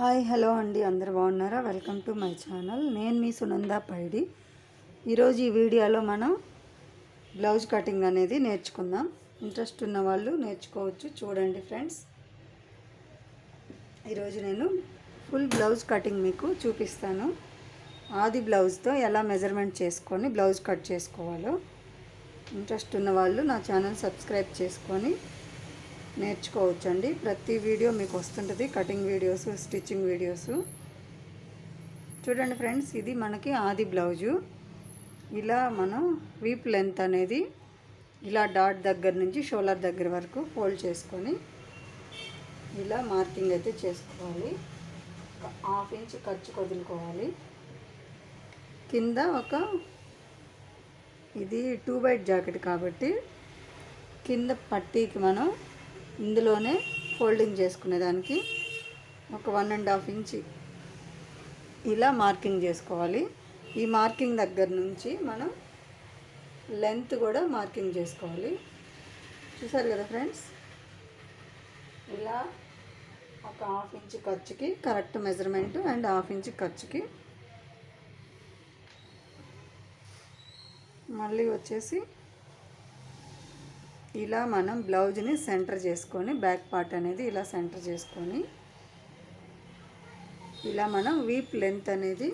Hi hello అండి. అందరు బాగున్నారా? Welcome to my channel. నేను మీ సునంద పైడి. ఈరోజు ఈ వీడియోలో మనం బ్లౌజ్ కటింగ్ అనేది నేర్చుకుందాం. ఇంట్రెస్ట్ ఉన్న వాళ్ళు నేర్చుకోవచ్చు. చూడండి ఫ్రెండ్స్. ఈరోజు నేను ఫుల్ బ్లౌజ్ కటింగ్ మీకు చూపిస్తాను. ఆది బ్లౌజ్తో ఎలా మెజర్మెంట్ చేసుకొని బ్లౌజ్ కట్ చేసుకోవాలో. ఇంట్రెస్ట్ ఉన్న వాళ్ళు నా ఛానల్ సబ్స్క్రైబ్ చేసుకొని నేర్చుకోవచ్చండి. ప్రతి వీడియో మీకు వస్తుంటుంది. Cutting videos stitching videos. చూడండి ఫ్రెండ్స్ ఇది మనకి ఆది బ్లౌజు. ఇలా మనం వీప్ లెంత్ అనేది ఇలా డాట్ దగ్గర నుంచి షోలర్ దగ్గర వరకు ఫోల్డ్ చేసుకొని ఇలా మార్కింగ్ అయితే చేసుకోవాలి. హాఫ్ ఇంచ్ ఖర్చు వదులుకోవాలి. కింద ఒక ఇది టూ బైట్ జాకెట్ కాబట్టి కింద పట్టీకి మనం ఇందులోనే ఫోల్డింగ్ చేసుకునేదానికి ఒక వన్ అండ్ హాఫ్ ఇంచ్ ఇలా మార్కింగ్ చేసుకోవాలి. ఈ మార్కింగ్ దగ్గర నుంచి మనం లెంత్ కూడా మార్కింగ్ చేసుకోవాలి. చూసారు కదా ఫ్రెండ్స్? ఇలా ఒక హాఫ్ ఇంచ్ ఖర్చుకి correct measurement and half inch ఖర్చుకి మళ్ళీ వచ్చేసి ఇలా మనం బ్లౌజ్ని సెంటర్ చేసుకొని బ్యాక్ పార్ట్ అనేది ఇలా సెంటర్ చేసుకొని ఇలా మనం వీప్ లెంత్ అనేది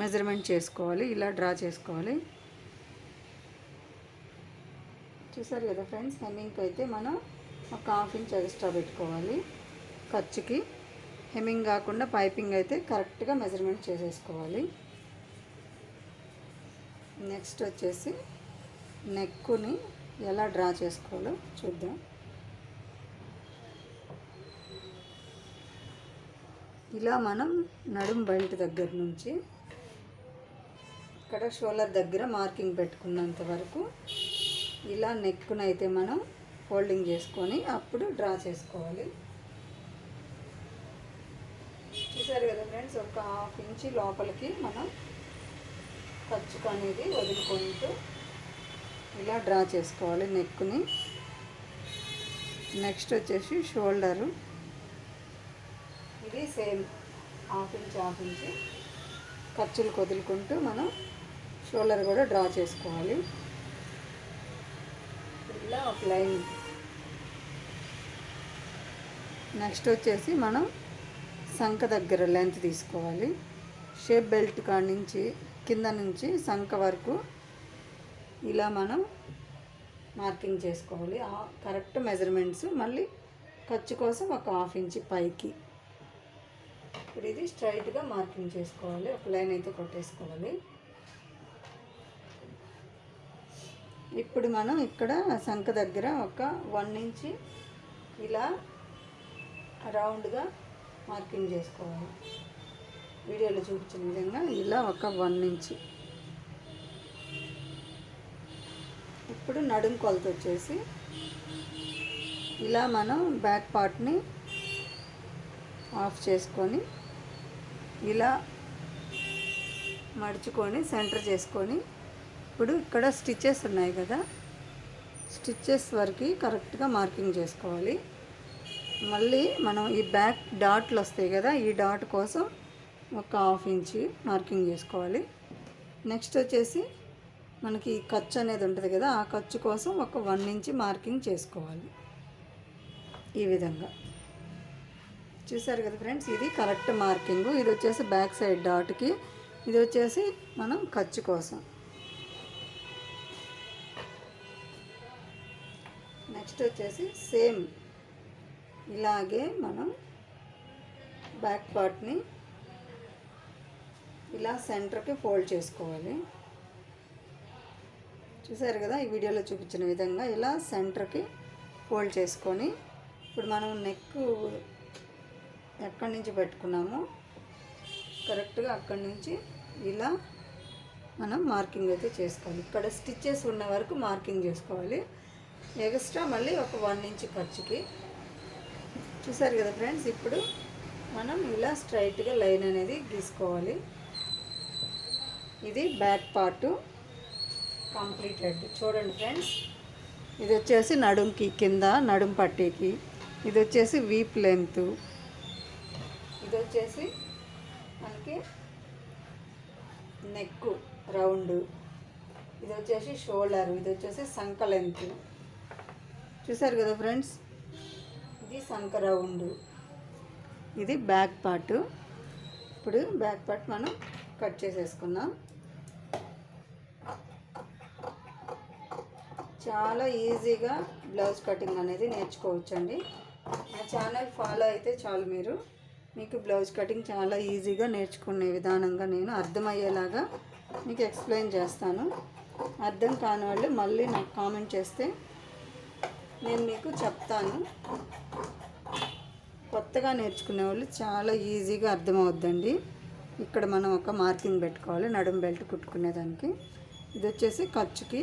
మెజర్మెంట్ చేసుకోవాలి ఇలా డ్రా చేసుకోవాలి. చూసారు కదా ఫ్రెండ్స్ హెమ్మింగ్కి అయితే మనం ఒక హాఫ్ ఇంచ్ ఎక్స్ట్రా పెట్టుకోవాలి ఖర్చుకి. హెమ్మింగ్ కాకుండా పైపింగ్ అయితే కరెక్ట్గా మెజర్మెంట్ చేసేసుకోవాలి. నెక్స్ట్ వచ్చేసి నెక్కుని ఎలా డ్రా చేసుకోవాలో చూద్దాం. ఇలా మనం నడుం బెల్ట్ దగ్గర నుంచి ఇక్కడ షోల్డర్ దగ్గర మార్కింగ్ పెట్టుకున్నంత వరకు ఇలా నెక్కునైతే మనం ఫోల్డింగ్ చేసుకొని అప్పుడు డ్రా చేసుకోవాలి. చూసారు కదా ఫ్రెండ్స్ ఒక హాఫ్ ఇంచి లోపలికి మనం ఖర్చుకు అనేది వదులుకుంటూ ఇలా డ్రా చేసుకోవాలి నెక్ని నెక్స్ట్ వచ్చేసి షోల్డరు. ఇది same half inch half inch ఖర్చులు కొదులుకుంటూ మనం షోల్డర్ కూడా డ్రా చేసుకోవాలి. ఇలా ఒక లైన్. నెక్స్ట్ వచ్చేసి మనం సంఖ దగ్గర లెంత్ తీసుకోవాలి. షేప్ బెల్ట్ కాడి నుంచి కింద నుంచి సంఖ వరకు ఇలా మనం మార్కింగ్ చేసుకోవాలి. కరెక్ట్ మెజర్మెంట్స్ మళ్ళీ ఖర్చు కోసం ఒక హాఫ్ ఇంచ్ పైకి. ఇప్పుడు ఇది స్ట్రైట్గా మార్కింగ్ చేసుకోవాలి. ఒక లైన్ అయితే కొట్టేసుకోవాలి. ఇప్పుడు మనం ఇక్కడ సంఖ దగ్గర ఒక వన్ ఇంచ్ ఇలా రౌండ్గా మార్కింగ్ చేసుకోవాలి. వీడియోలో చూపించిన విధంగా ఇలా ఒక వన్ ఇంచ్. ఇప్పుడు నడుం కొలత వచ్చేసి ఇలా మనం బ్యాక్ పార్ట్ని ఆఫ్ చేసుకొని ఇలా మడుచుకొని సెంటర్ చేసుకొని ఇప్పుడు ఇక్కడ స్టిచ్చెస్ ఉన్నాయి కదా స్టిచ్చెస్ వరకు కరెక్ట్గా మార్కింగ్ చేసుకోవాలి. మళ్ళీ మనం ఈ బ్యాక్ డాట్లు వస్తాయి కదా ఈ డాట్ కోసం ఒక హాఫ్ ఇంచ్ మార్కింగ్ చేసుకోవాలి. నెక్స్ట్ వచ్చేసి మనకి ఖర్చు అనేది ఉంటుంది కదా ఆ ఖర్చు కోసం ఒక వన్ ఇంచ్ మార్కింగ్ చేసుకోవాలి. ఈ విధంగా. చూసారు కదా ఫ్రెండ్స్ ఇది కరెక్ట్ మార్కింగ్. ఇది వచ్చేసి బ్యాక్ సైడ్ డాట్కి. ఇది వచ్చేసి మనం ఖర్చు కోసం. నెక్స్ట్ వచ్చేసి సేమ్. ఇలాగే మనం బ్యాక్ పార్ట్ని ఇలా సెంటర్కి ఫోల్డ్ చేసుకోవాలి. చూసారు కదా ఈ వీడియోలో చూపించిన విధంగా ఇలా సెంటర్కి ఫోల్డ్ చేసుకొని ఇప్పుడు మనం నెక్ ఎక్కడి నుంచి పెట్టుకున్నామో కరెక్ట్గా అక్కడి నుంచి ఇలా మనం మార్కింగ్ అయితే చేసుకోవాలి. ఇక్కడ స్టిచ్చెస్ ఉన్న వరకు మార్కింగ్ చేసుకోవాలి. ఎక్స్ట్రా మళ్ళీ ఒక వన్ ఇంచ్ ఖర్చుకి. చూసారు కదా ఫ్రెండ్స్ ఇప్పుడు మనం ఇలా స్ట్రైట్గా లైన్ అనేది గీసుకోవాలి. ఇది బ్యాక్ పార్టు. కంప్లీటెడ్ చూడండి ఫ్రెండ్స్ ఇది వచ్చేసి నడుంకి కింద నడుం పట్టీకి. ఇది వచ్చేసి వీప్ లెంత్. ఇది వచ్చేసి మనకి నెక్ రౌండ్. ఇది వచ్చేసి షోల్డర్ ఇది వచ్చేసి సంక లెంత్. చూసారు కదా ఫ్రెండ్స్ ఇది సంక రౌండ్. ఇది బ్యాక్ పార్ట్. ఇప్పుడు బ్యాక్ పార్ట్ మనం కట్ చేసేసుకుందాం. చాలా ఈజీగా బ్లౌజ్ కటింగ్ అనేది నేర్చుకోవచ్చండి. నా ఛానల్ ఫాలో అయితే చాలు మీరు. మీకు బ్లౌజ్ కటింగ్ చాలా ఈజీగా నేర్చుకునే విధానంగా నేను అర్థమయ్యేలాగా మీకు ఎక్స్ప్లెయిన్ చేస్తాను. అర్థం కాని వాళ్ళు మళ్ళీ నాకు కామెంట్ చేస్తే నేను మీకు చెప్తాను. కొత్తగా నేర్చుకునే వాళ్ళు చాలా ఈజీగా అర్థమవుద్దండి. ఇక్కడ మనం ఒక మార్కింగ్ పెట్టుకోవాలి నడుం బెల్ట్ కుట్టుకునేదానికి. ఇది వచ్చేసి ఖర్చుకి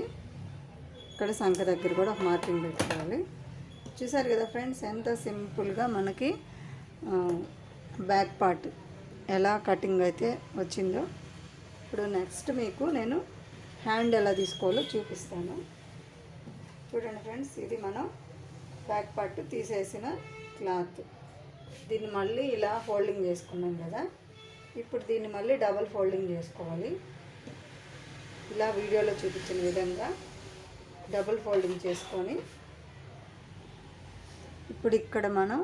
ఇక్కడ సంఖ దగ్గర కూడా ఒక మార్కింగ్ పెట్టుకోవాలి. చూసారు కదా ఫ్రెండ్స్ ఎంత సింపుల్గా మనకి బ్యాక్ పార్ట్ ఎలా కటింగ్ అయితే వచ్చిందో. ఇప్పుడు నెక్స్ట్ మీకు నేను హ్యాండ్ ఎలా తీసుకోవాలో చూపిస్తాను. చూడండి ఫ్రెండ్స్ ఇది మనం బ్యాక్ పార్ట్ తీసేసిన క్లాత్. దీన్ని మళ్ళీ ఇలా ఫోల్డింగ్ చేసుకున్నాం కదా. ఇప్పుడు దీన్ని మళ్ళీ డబల్ ఫోల్డింగ్ చేసుకోవాలి. ఇలా వీడియోలో చూపించిన విధంగా డబుల్ ఫోల్డింగ్ చేసుకొని ఇప్పుడు ఇక్కడ మనం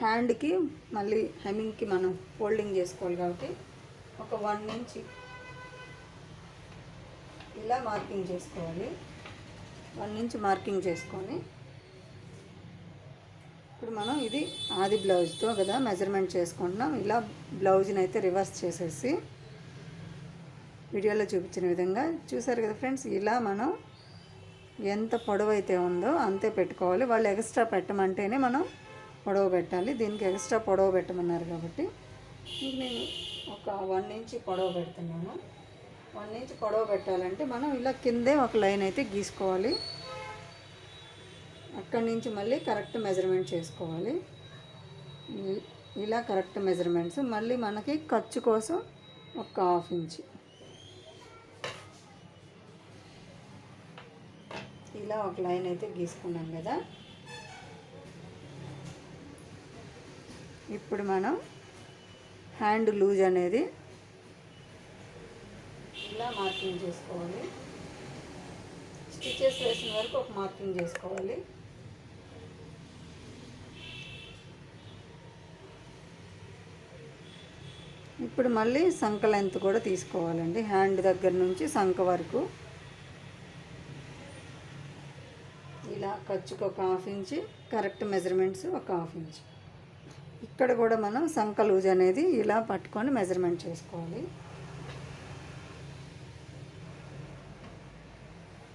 హ్యాండ్కి మళ్ళీ హెమింగ్కి మనం ఫోల్డింగ్ చేసుకోవాలి కాబట్టి ఒక వన్ ఇంచ్ ఇలా మార్కింగ్ చేసుకోవాలి. వన్ ఇంచ్ మార్కింగ్ చేసుకొని ఇప్పుడు మనం ఇది ఆది బ్లౌజ్తో కదా మెజర్మెంట్ చేసుకుంటున్నాం. ఇలా బ్లౌజ్ని అయితే రివర్స్ చేసేసి వీడియోలో చూపించిన విధంగా చూసారు కదా ఫ్రెండ్స్ ఇలా మనం ఎంత పొడవు అయితే ఉందో అంతే పెట్టుకోవాలి. వాళ్ళు ఎక్స్ట్రా పెట్టమంటేనే మనం పొడవు పెట్టాలి. దీనికి ఎక్స్ట్రా పొడవు పెట్టమన్నారు కాబట్టి నేను ఒక వన్ ఇంచ్ పొడవు పెడుతున్నాను. వన్ ఇంచ్ పొడవు పెట్టాలంటే మనం ఇలా కిందే ఒక లైన్ అయితే గీసుకోవాలి. అక్కడి నుంచి మళ్ళీ కరెక్ట్ మెజర్మెంట్ చేసుకోవాలి. ఇలా కరెక్ట్ మెజర్మెంట్స్. మళ్ళీ మనకి ఖర్చు కోసం ఒక హాఫ్ ఇంచ్. ఇలా ఒక లైన్ అయితే గీసుకున్నాం కదా. ఇప్పుడు మనం హ్యాండ్ లూజ్ అనేది ఇలా మార్కింగ్ చేసుకోవాలి. స్టిచెస్ వేసిన వరకు ఒక మార్కింగ్ చేసుకోవాలి. ఇప్పుడు మళ్ళీ సంఖ లెంత్ కూడా తీసుకోవాలండి. హ్యాండ్ దగ్గర నుంచి సంఖ వరకు ఇలా ఖర్చుకు ఒక హాఫ్ ఇంచ్ కరెక్ట్ మెజర్మెంట్స్ ఒక హాఫ్ ఇంచ్. ఇక్కడ కూడా మనం సంక లూజ్ అనేది ఇలా పట్టుకొని మెజర్మెంట్ చేసుకోవాలి.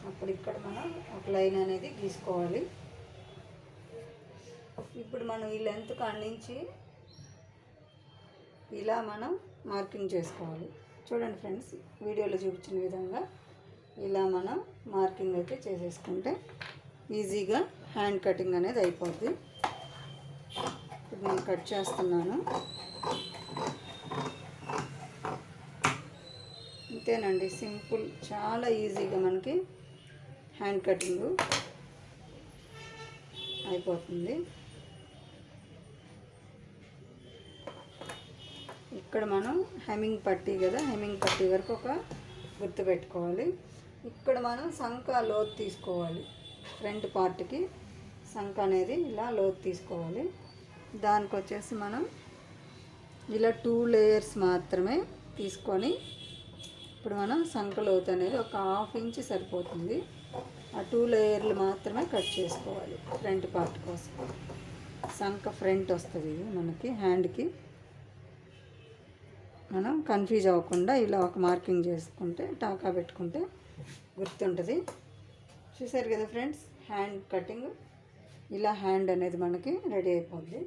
అప్పుడు ఇక్కడ మనం ఒక లైన్ అనేది గీసుకోవాలి. ఇప్పుడు మనం ఈ లెంత్ కాడి ఇలా మనం మార్కింగ్ చేసుకోవాలి. చూడండి ఫ్రెండ్స్ వీడియోలో చూపించిన విధంగా ఇలా మనం మార్కింగ్ అయితే చేసేసుకుంటే ఈజీగా హ్యాండ్ కటింగ్ అనేది అయిపోద్ది. ఇప్పుడు నేను కట్ చేస్తున్నాను. అంతేనండి సింపుల్ చాలా ఈజీగా మనకి హ్యాండ్ కటింగ్ అయిపోతుంది. ఇక్కడ మనం హెమింగ్ పట్టీ కదా హెమింగ్ పట్టీ వరకు ఒక గుర్తు పెట్టుకోవాలి. ఇక్కడ మనం సంక లోతు తీసుకోవాలి. ఫ్రంట్ పార్ట్కి సంక అనేది ఇలా లోతు తీసుకోవాలి. దానికి వచ్చేసి మనం ఇలా టూ లేయర్స్ మాత్రమే తీసుకొని ఇప్పుడు మనం సంక లోతు అనేది ఒక హాఫ్ ఇంచ్ సరిపోతుంది. ఆ టూ లేయర్లు మాత్రమే కట్ చేసుకోవాలి ఫ్రంట్ పార్ట్ కోసం. సంక ఫ్రంట్ వస్తుంది ఇది మనకి హ్యాండ్కి. మనం కన్ఫ్యూజ్ అవ్వకుండా ఇలా ఒక మార్కింగ్ చేసుకుంటే టాకా పెట్టుకుంటే గుర్తుంటుంది. చూసారు కదా ఫ్రెండ్స్? Hand cutting. ఇలా హ్యాండ్ అనేది మనకి రెడీ అయిపోద్ది.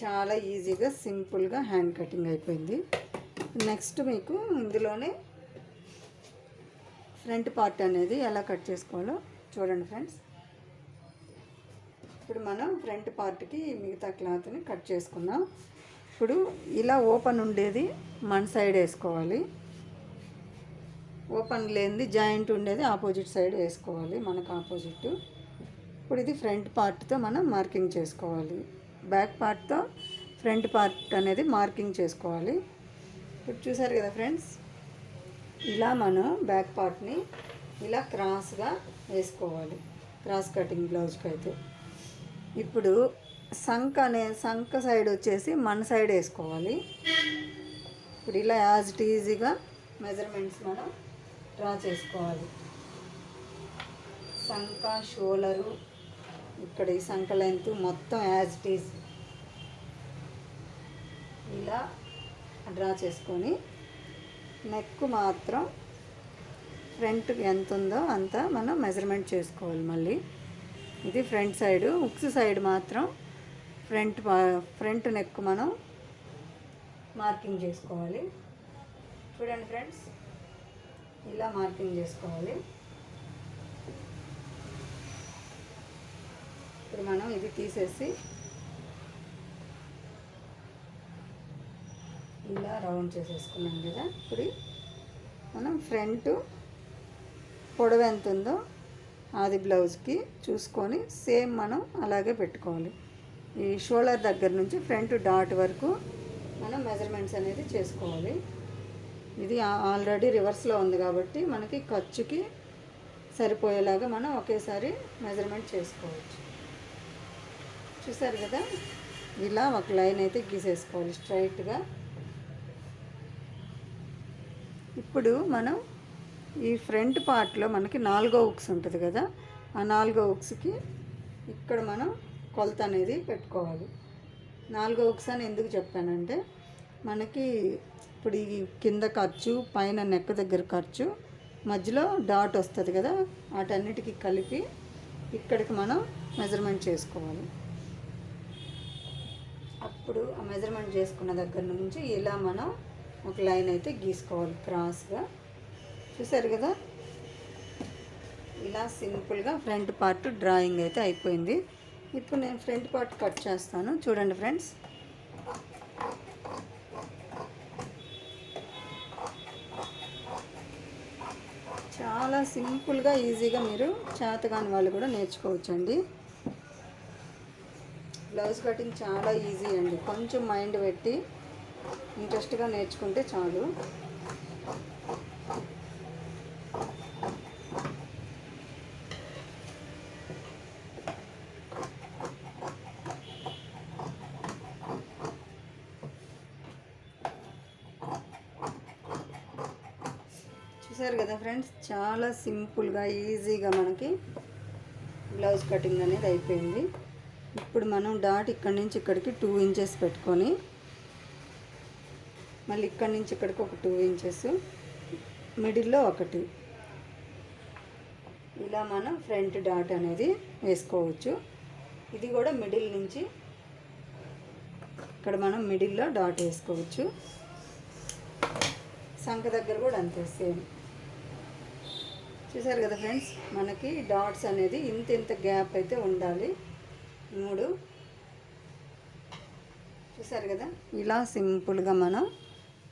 చాలా ఈజీగా సింపుల్గా హ్యాండ్ కటింగ్ అయిపోయింది. నెక్స్ట్ మీకు ఇందులోనే ఫ్రంట్ పార్ట్ అనేది ఎలా కట్ చేసుకోవాలో చూడండి ఫ్రెండ్స్. ఇప్పుడు మనం ఫ్రంట్ పార్ట్కి మిగతా క్లాత్ని కట్ చేసుకుందాం. ఇప్పుడు ఇలా ఓపెన్ ఉండేది మన సైడ్ వేసుకోవాలి. ఓపెన్ లేనిది జాయింట్ ఉండేది ఆపోజిట్ సైడ్ వేసుకోవాలి మనకు ఆపోజిట్. ఇప్పుడు ఇది ఫ్రంట్ పార్ట్తో మనం మార్కింగ్ చేసుకోవాలి. బ్యాక్ పార్ట్తో ఫ్రంట్ పార్ట్ అనేది మార్కింగ్ చేసుకోవాలి. ఇప్పుడు చూసారు కదా ఫ్రెండ్స్ ఇలా మనం బ్యాక్ పార్ట్ని ఇలా క్రాస్గా వేసుకోవాలి. క్రాస్ కటింగ్ బ్లౌజ్కి అయితే. ఇప్పుడు సంఖ అనే సంక సైడ్ వచ్చేసి మన సైడ్ వేసుకోవాలి. ఇప్పుడు ఇలా యాజ్ ఇట్ ఈజీగా మెజర్మెంట్స్ మనం డ్రా చేసుకోవాలి. సంక షోలరు ఇక్కడ ఈ సంక లెంత్ మొత్తం యాజ్ ఇట్ ఈజ్ ఇలా డ్రా చేసుకొని నెక్ మాత్రం ఫ్రంట్ ఎంత ఉందో అంత మనం మెజర్మెంట్ చేసుకోవాలి మళ్ళీ. ఇది ఫ్రంట్ సైడ్ ఉక్స్ సైడ్ మాత్రం ఫ్రంట్ ఫ్రంట్ నెక్ మనం మార్కింగ్ చేసుకోవాలి. చూడండి ఫ్రెండ్స్ ఇలా మార్కింగ్ చేసుకోవాలి. ఇప్పుడు మనం ఇది తీసేసి ఇలా రౌండ్ చేసేసుకున్నాం కదా. ఇప్పుడు మనం ఫ్రంట్ పొడవు ఎంత ఉందో అది బ్లౌజ్కి చూసుకొని సేమ్ మనం అలాగే పెట్టుకోవాలి. ఈ షోల్డర్ దగ్గర నుంచి ఫ్రంట్ డాట్ వరకు మనం మెజర్మెంట్స్ అనేది చేసుకోవాలి. ఇది ఆల్రెడీ రివర్స్లో ఉంది కాబట్టి మనకి ఖర్చుకి సరిపోయేలాగా మనం ఒకేసారి మెజర్మెంట్ చేసుకోవచ్చు. చూసారు కదా? ఇలా ఒక లైన్ అయితే గీసేసుకోవాలి స్ట్రైట్గా ఇప్పుడు మనం ఈ ఫ్రంట్ పార్ట్లో మనకి నాలుగో ఉక్స్ ఉంటుంది కదా? ఆ నాలుగో ఉక్స్కి ఇక్కడ మనం కొలత అనేది పెట్టుకోవాలి. నాలుగో ఉక్స్ అని ఎందుకు చెప్పానంటే మనకి ఇప్పుడు ఈ కింద ఖర్చు పైన నెక్ దగ్గర ఖర్చు మధ్యలో డాట్ వస్తుంది కదా వాటన్నిటికీ కలిపి ఇక్కడికి మనం మెజర్మెంట్ చేసుకోవాలి. అప్పుడు ఆ మెజర్మెంట్ చేసుకున్న దగ్గర నుంచి ఇలా మనం ఒక లైన్ అయితే గీసుకోవాలి క్రాస్గా. చూసారు కదా? ఇలా సింపుల్గా ఫ్రంట్ పార్ట్ డ్రాయింగ్ అయితే అయిపోయింది. ఇప్పుడు నేను ఫ్రంట్ పార్ట్ కట్ చేస్తాను. చూడండి ఫ్రెండ్స్. చాలా సింపుల్గా ఈజీగా మీరు చేతగాని వాళ్ళు కూడా నేర్చుకోవచ్చండి. బ్లౌజ్ కటింగ్ చాలా ఈజీ అండి. కొంచెం మైండ్ పెట్టి ఇంట్రెస్ట్గా నేర్చుకుంటే చాలు. చూసారు కదా ఫ్రెండ్స్? చాలా సింపుల్గా ఈజీగా మనకి బ్లౌజ్ కటింగ్ అనేది అయిపోయింది. ఇప్పుడు మనం డాట్ ఇక్కడి నుంచి ఇక్కడికి టూ ఇంచెస్ పెట్టుకొని మళ్ళీ ఇక్కడి నుంచి ఇక్కడికి ఒక టూ ఇంచెస్ మిడిల్లో ఒకటి. ఇలా మనం ఫ్రంట్ డాట్ అనేది వేసుకోవచ్చు. ఇది కూడా మిడిల్ నుంచి ఇక్కడ మనం మిడిల్లో డాట్ వేసుకోవచ్చు. సంఖ దగ్గర కూడా అంతే సేమ్. చూసారు కదా ఫ్రెండ్స్ మనకి డాట్స్ అనేది ఇంత ఇంత గ్యాప్ అయితే ఉండాలి. మూడు. చూసారు కదా? ఇలా సింపుల్గా మనం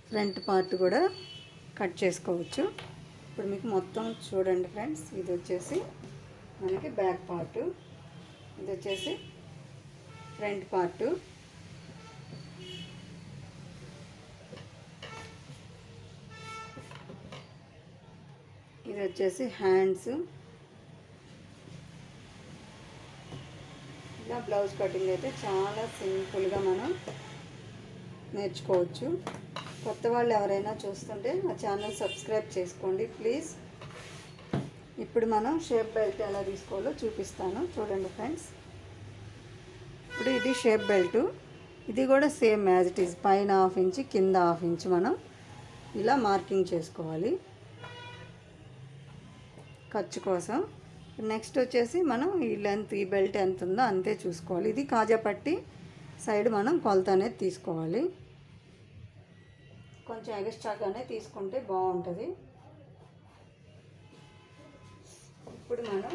ఫ్రంట్ పార్ట్ కూడా కట్ చేసుకోవచ్చు. ఇప్పుడు మీకు మొత్తం చూడండి ఫ్రెండ్స్ ఇది వచ్చేసి మనకి బ్యాక్ పార్టు. ఇది వచ్చేసి ఫ్రంట్ పార్ట్. ఇది వచ్చేసి హ్యాండ్స్. ఇలా బ్లౌజ్ కటింగ్ అయితే చాలా సింపుల్గా మనం నేర్చుకోవచ్చు. కొత్త వాళ్ళు ఎవరైనా చూస్తుంటే మా ఛానల్ సబ్స్క్రైబ్ చేసుకోండి ప్లీజ్. ఇప్పుడు మనం షేప్ బెల్ట్ ఎలా తీసుకోవాలో చూపిస్తాను. చూడండి ఫ్రెండ్స్. ఇప్పుడు ఇది షేప్ బెల్ట్. ఇది కూడా సేమ్ యాజ్ ఇట్ ఈజ్ పైన హాఫ్ ఇంచ్ కింద హాఫ్ ఇంచ్ మనం ఇలా మార్కింగ్ చేసుకోవాలి. ఖర్చు కోసం. నెక్స్ట్ వచ్చేసి మనం ఈ లెంత్ ఈ బెల్ట్ ఎంత ఉందో అంతే చూసుకోవాలి. ఇది కాజా పట్టి సైడ్ మనం కొలత అనేది తీసుకోవాలి. కొంచెం ఎగస్ట్రాగానే తీసుకుంటే బాగుంటుంది. ఇప్పుడు మనం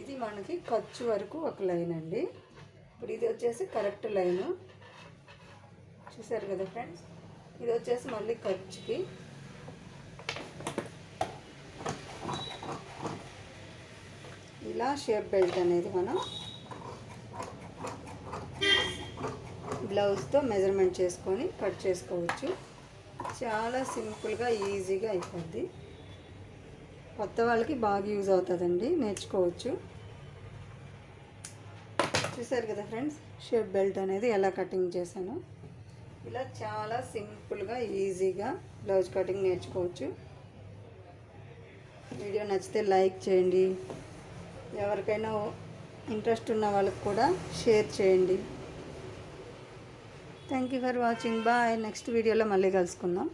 ఇది మనకి ఖర్చు వరకు ఒక లైన్ అండి. ఇప్పుడు ఇది వచ్చేసి కరెక్ట్ లైను. చూసారు కదా ఫ్రెండ్స్? ఇది వచ్చేసి మళ్ళీ ఖర్చుకి. ఇలా షేప్ బెల్ట్ అనేది మనం బ్లౌజ్తో మెజర్మెంట్ చేసుకొని కట్ చేసుకోవచ్చు. చాలా సింపుల్గా ఈజీగా అయిపోద్ది. కొత్త వాళ్ళకి బాగా యూజ్ అవుతుందండి నేర్చుకోవచ్చు. చూసారు కదా ఫ్రెండ్స్ షేప్ బెల్ట్ అనేది ఎలా కటింగ్ చేశాను. ఇలా చాలా సింపుల్గా ఈజీగా బ్లౌజ్ కటింగ్ నేర్చుకోవచ్చు. వీడియో నచ్చితే లైక్ చేయండి. ఎవరికైనా ఇంట్రెస్ట్ ఉన్న వాళ్ళకి కూడా షేర్ చేయండి. Thank you for watching bye next వీడియోలో మళ్ళీ కలుసుకుందాం.